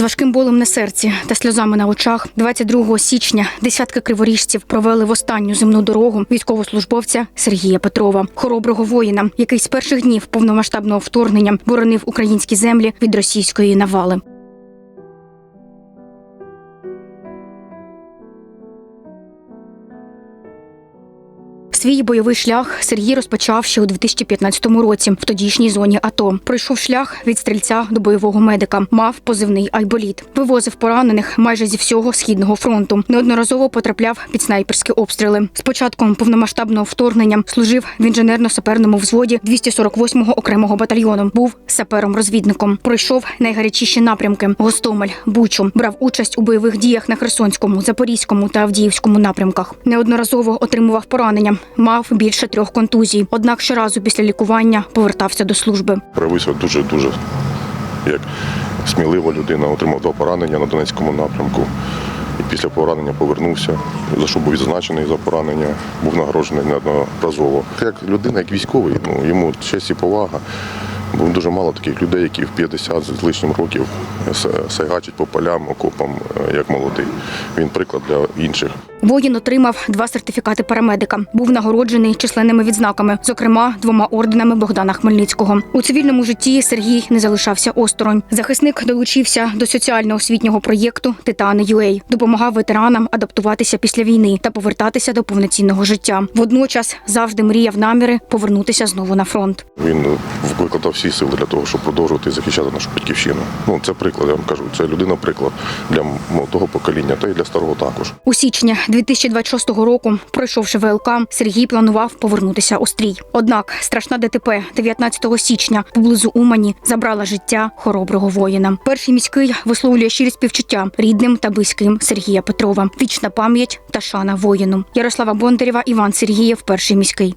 важким болем на серці та сльозами на очах, 22 січня десятки криворіжців провели в останню земну дорогу військовослужбовця Сергія Петрова, хороброго воїна, який з перших днів повномасштабного вторгнення боронив українські землі від російської навали. Свій бойовий шлях Сергій розпочав ще у 2015 році в тодішній зоні АТО. Пройшов шлях від стрільця до бойового медика, мав позивний айболіт, вивозив поранених майже зі всього східного фронту. Неодноразово потрапляв під снайперські обстріли. З початком повномасштабного вторгнення служив в інженерно-саперному взводі 248-го окремого батальйону. Був сапером-розвідником. Пройшов найгарячіші напрямки: Гостомель, Бучу. Брав участь у бойових діях на Херсонському, Запорізькому та Авдіївському напрямках. Неодноразово отримував поранення. Мав більше трьох контузій. Однак щоразу після лікування повертався до служби. Проявився дуже дуже як смілива людина, отримав два поранення на Донецькому напрямку. І після поранення повернувся, за що був відзначений за поранення, був нагороджений неодноразово. Як людина, як військовий, ну йому честь і повага. Дуже мало таких людей, які в 50 з лишнім років сайгачать по полям, окопам, е, як молодий. Він приклад для інших. Воїн отримав два сертифікати парамедика. Був нагороджений численними відзнаками, зокрема двома орденами Богдана Хмельницького. У цивільному житті Сергій не залишався осторонь. Захисник долучився до соціально-освітнього проєкту Титани ЮЕЙ, допомагав ветеранам адаптуватися після війни та повертатися до повноцінного життя. Водночас завжди мріяв наміри повернутися знову на фронт. Він викладав всі сили для того, щоб продовжувати захищати нашу батьківщину. Ну це приклад, я вам кажу. Це людина приклад для молодого покоління, та й для старого також. У січні 2026 року, пройшовши ВЛК, Сергій планував повернутися у стрій. Однак страшна ДТП 19 січня поблизу Умані забрала життя хороброго воїна. Перший міський висловлює щирі співчуття рідним та близьким Сергія Петрова. Вічна пам'ять та шана воїну. Ярослава Бондарєва, Іван Сергієв, перший міський.